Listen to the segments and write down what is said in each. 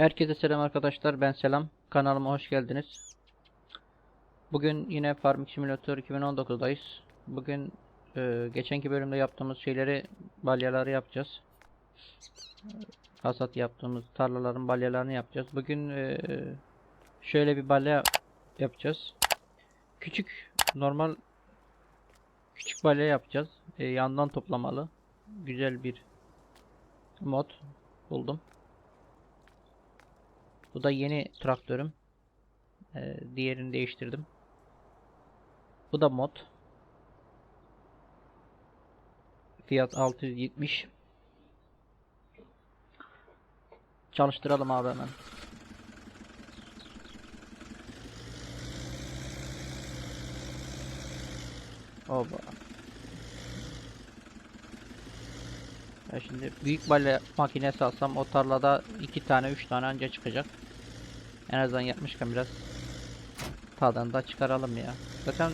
Herkese selam arkadaşlar. Ben Selam. Kanalıma hoş geldiniz. Bugün yine Farming Simulator 2019'dayız. Bugün e, geçenki bölümde yaptığımız şeyleri balyaları yapacağız. Hasat yaptığımız tarlaların balyalarını yapacağız. Bugün e, şöyle bir balya yapacağız. Küçük normal küçük balya yapacağız. E, yandan toplamalı. Güzel bir mod buldum. Bu da yeni traktörüm. Ee, diğerini değiştirdim. Bu da mod. Fiyat 670. Çalıştıralım abi hemen. Oba. Ya şimdi büyük balya makinesi alsam o tarlada iki tane üç tane anca çıkacak. En azından yapmışken biraz tadını da çıkaralım ya. Zaten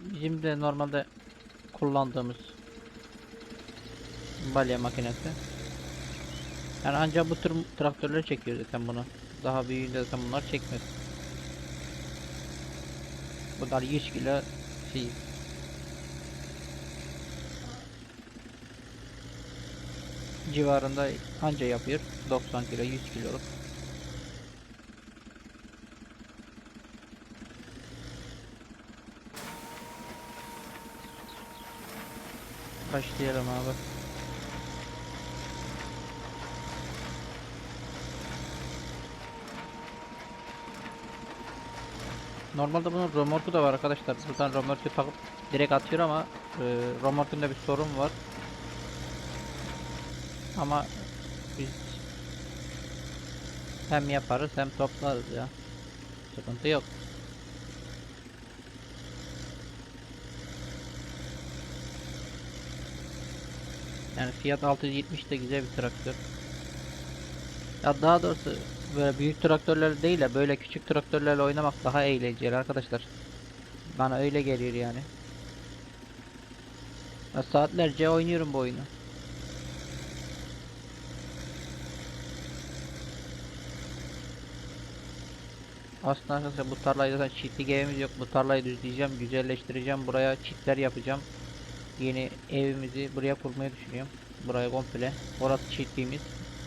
bizim de normalde kullandığımız balya makinesi. Yani ancak bu tür traktörleri çekiyor zaten bunu. Daha büyüğünde zaten bunlar çekmez. Bunlar 100 kilo şey. Civarında anca yapıyor. 90 kilo 100 kiloluk. Başlayalım abi. Normalde bunun romorku da var arkadaşlar. Buradan romorku takıp direkt atıyor ama e, romorkunda bir sorun var. Ama biz hem yaparız hem toplarız ya. Sıkıntı yok. Yani fiyat 670 de güzel bir traktör. Ya daha doğrusu böyle büyük traktörler değil de böyle küçük traktörlerle oynamak daha eğlenceli arkadaşlar. Bana öyle geliyor yani. Ya saatlerce oynuyorum bu oyunu. Aslında arkadaşlar bu tarlayı zaten çiftlik evimiz yok. Bu tarlayı düzleyeceğim, güzelleştireceğim. Buraya çitler yapacağım. Yeni evimizi buraya kurmayı düşünüyorum. Buraya komple. Orası çiftliğimiz.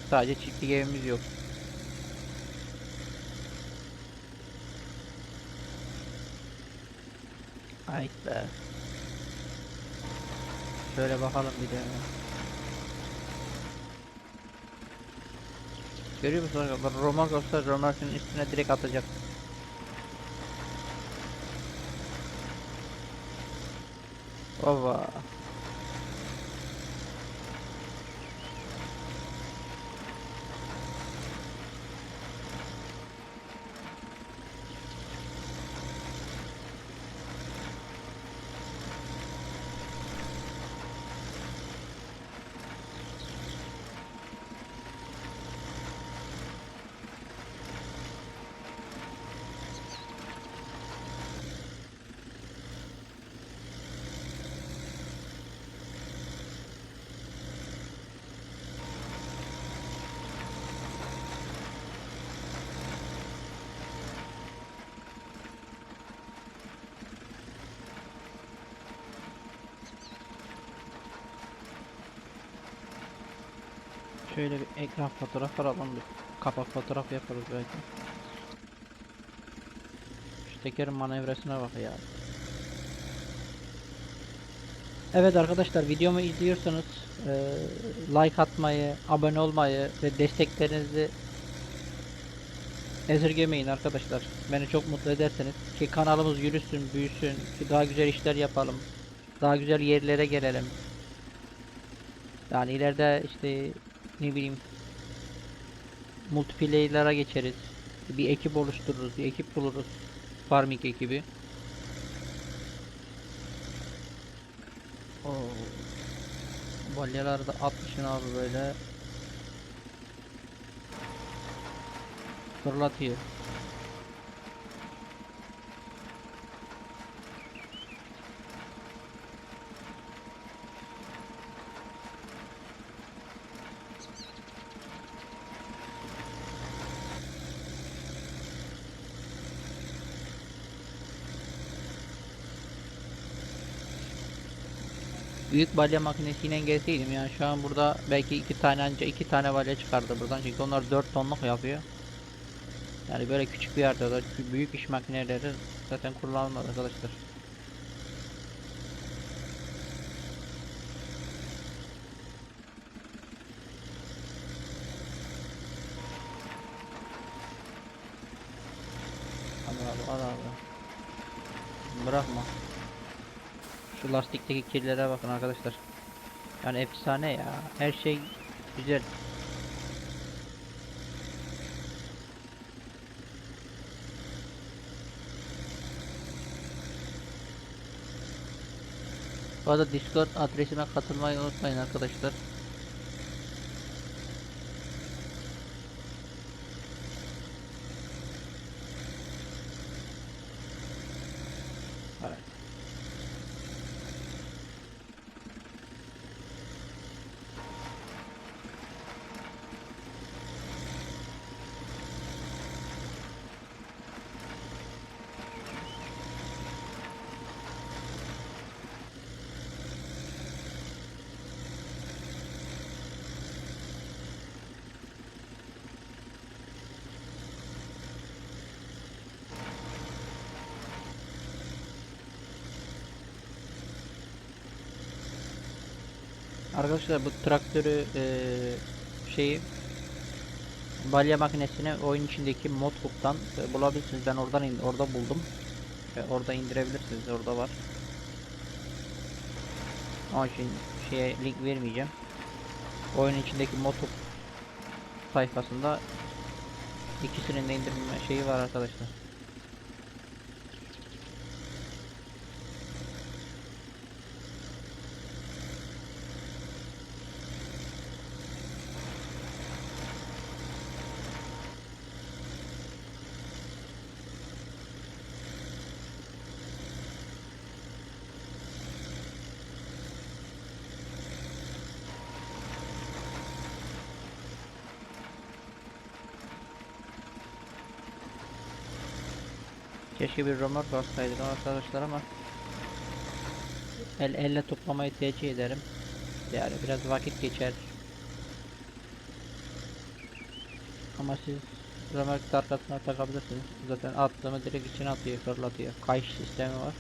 Sadece çiftlik evimiz yok. Ay be. Şöyle bakalım bir de. Görüyor musun arkadaşlar? Romak olsa Romak'ın üstüne direkt atacak. Ova. Şöyle bir ekran fotoğraf alalım bir kapak fotoğraf yaparız belki. Şu tekerin manevresine bak ya. Evet arkadaşlar videomu izliyorsanız eee, like atmayı, abone olmayı ve desteklerinizi esirgemeyin arkadaşlar. Beni çok mutlu ederseniz ki kanalımız yürüsün, büyüsün, ki daha güzel işler yapalım. Daha güzel yerlere gelelim. Yani ileride işte ne bileyim multiplayer'lara geçeriz. Bir ekip oluştururuz, bir ekip buluruz. Farming ekibi. Oo. Balyaları da atmışsın abi böyle. Fırlatıyor. Büyük balya makinesiyle gelseydim yani şu an burada belki iki tane anca iki tane balya çıkardı buradan çünkü onlar 4 tonluk yapıyor. Yani böyle küçük bir yerde de büyük iş makineleri zaten kullanılmaz arkadaşlar. Al abi al abi. Bırakma. Şu lastikteki kirlere bakın arkadaşlar. Yani efsane ya. Her şey güzel. Bu arada Discord adresime katılmayı unutmayın arkadaşlar. Arkadaşlar bu traktörü eee şeyi balya makinesini oyun içindeki modbook'tan e, bulabilirsiniz. Ben oradan in- orada buldum. Ve orada indirebilirsiniz. Orada var. Onun için şeye link vermeyeceğim. Oyun içindeki modbook sayfasında ikisinin de indirme şeyi var arkadaşlar. Keşke bir römork alsaydık arkadaşlar ama el elle toplamayı tercih ederim. Yani biraz vakit geçer. Ama siz römork arkasına takabilirsiniz. Zaten attığımı direkt içine atıyor, fırlatıyor. Kayış sistemi var.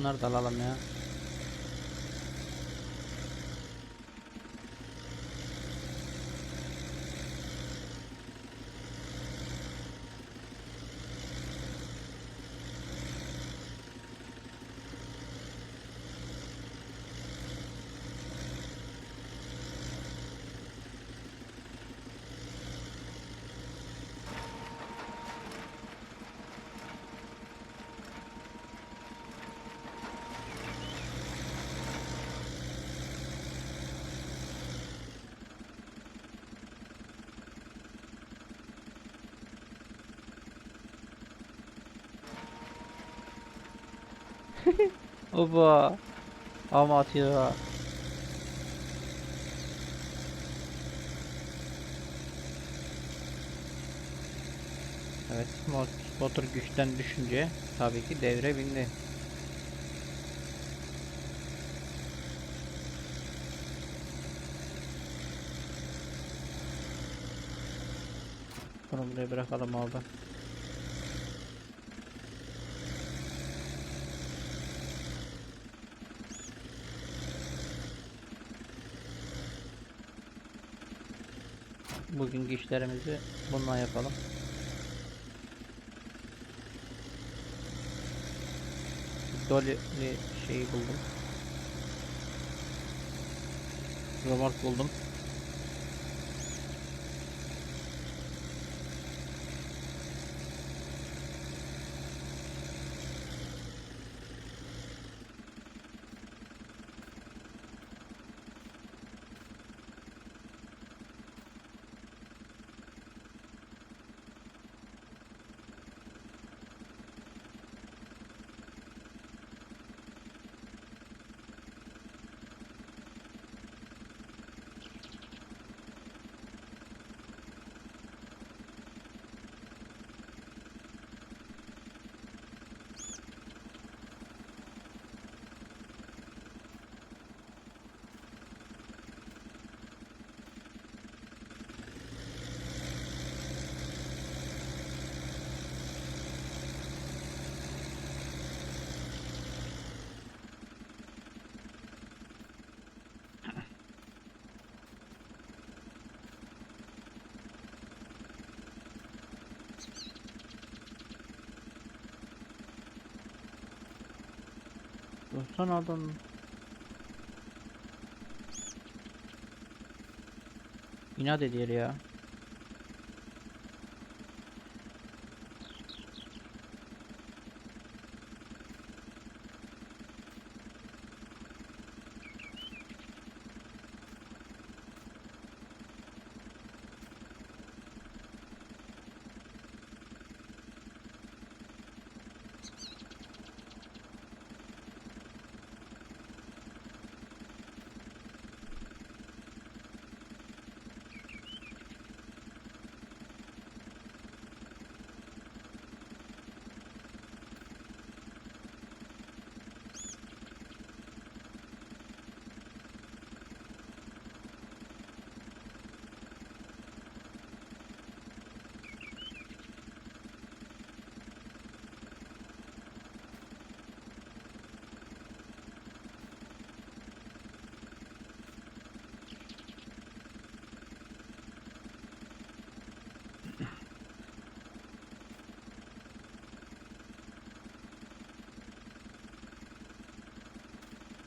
Şunları da alalım ya. Oba. Ama atıyor. Evet, mo- motor güçten düşünce tabii ki devre bindi. Bunu buraya bırakalım abi. Bugünkü işlerimizi bununla yapalım. Dolly şeyi buldum. Romork buldum. Dursana adam. İnat ediyor ya.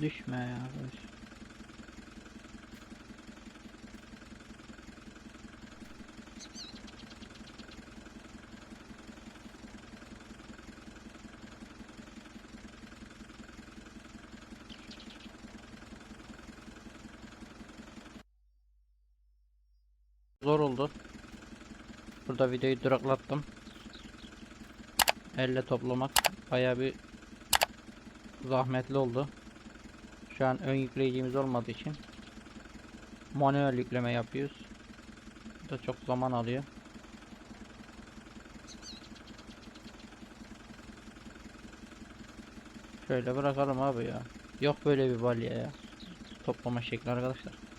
Düşme ya arkadaş. Zor oldu. Burada videoyu duraklattım. Elle toplamak bayağı bir zahmetli oldu. Şu an ön yükleyicimiz olmadığı için manuel yükleme yapıyoruz. Bu da çok zaman alıyor. Şöyle bırakalım abi ya. Yok böyle bir balya ya. Toplama şekli arkadaşlar.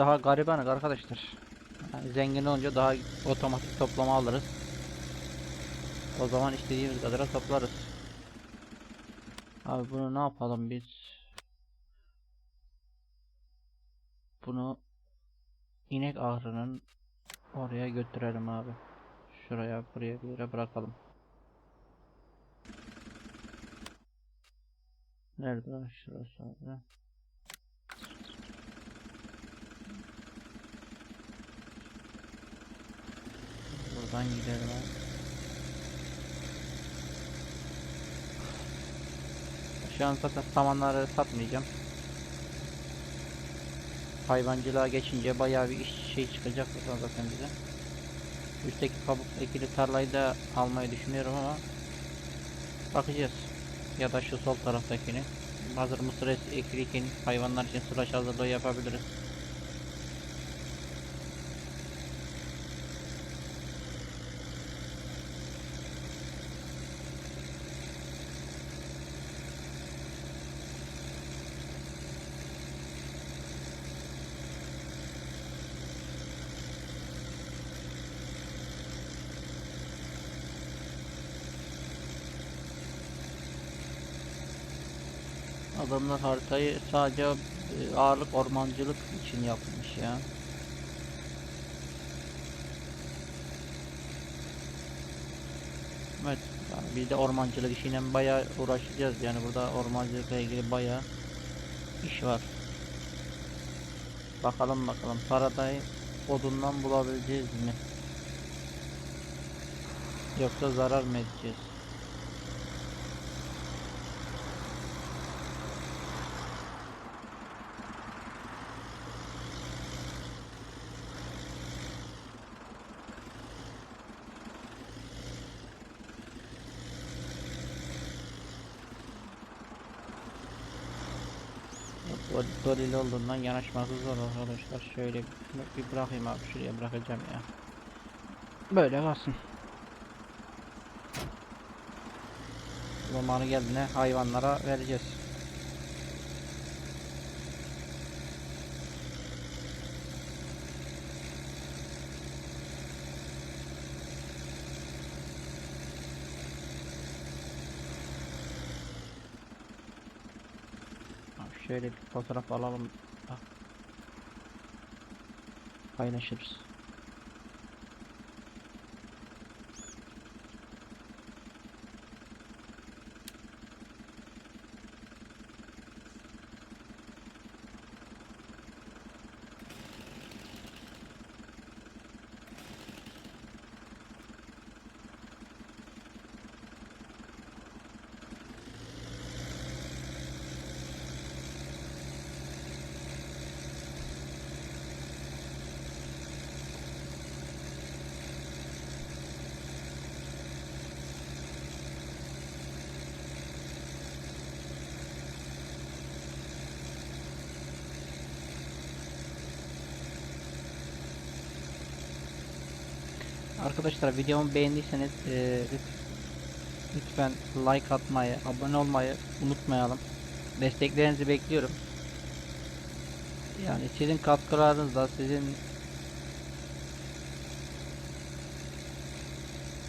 Daha garibanız arkadaşlar. Yani zengin olunca daha otomatik toplama alırız. O zaman istediğimiz kadar toplarız. Abi bunu ne yapalım biz? Bunu inek ahırının oraya götürelim abi. Şuraya buraya bir yere bırakalım. Nerede şurası abi? Buradan gidelim abi. Şu an zaten samanları satmayacağım. Hayvancılığa geçince bayağı bir iş şey çıkacak buradan zaten bize. Üstteki kabuk ekili tarlayı da almayı düşünüyorum ama bakacağız. Ya da şu sol taraftakini. Hazır mısır ekiliyken hayvanlar için sılaç hazırlığı yapabiliriz. Adamlar haritayı sadece e, ağırlık ormancılık için yapmış ya. Evet, yani biz de ormancılık işiyle bayağı uğraşacağız yani burada ormancılıkla ilgili bayağı iş var. Bakalım bakalım paradayı odundan bulabileceğiz mi? Yoksa zarar mı edeceğiz? Dolili olduğundan yanaşması zor arkadaşlar. Şöyle bir bırakayım abi şuraya bırakacağım ya. Böyle kalsın. Zamanı geldiğinde hayvanlara vereceğiz. Abi Şöyle bir fotoğraf alalım. Paylaşırız. Arkadaşlar videomu beğendiyseniz lüt- lütfen like atmayı, abone olmayı unutmayalım. Desteklerinizi bekliyorum. Yani sizin katkılarınızla, sizin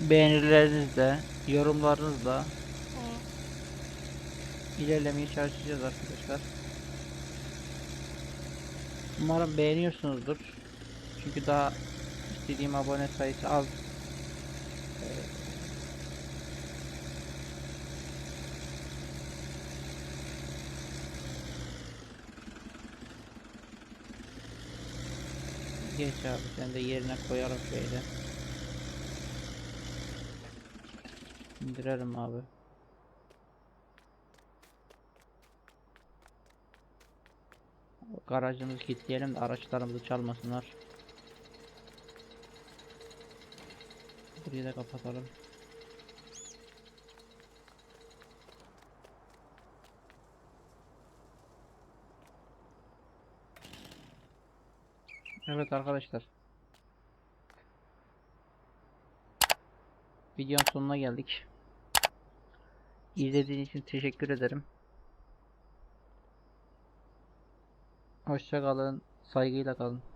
beğenilerinizle, yorumlarınızla ilerlemeye çalışacağız arkadaşlar. Umarım beğeniyorsunuzdur. Çünkü daha istediğim abone sayısı az. Ee, Geç abi sen de yerine koyalım şöyle. İndirelim abi. Garajımızı kilitleyelim de araçlarımızı çalmasınlar. Burayı da kapatalım. Evet arkadaşlar. Videonun sonuna geldik. İzlediğiniz için teşekkür ederim. Hoşça kalın, saygıyla kalın.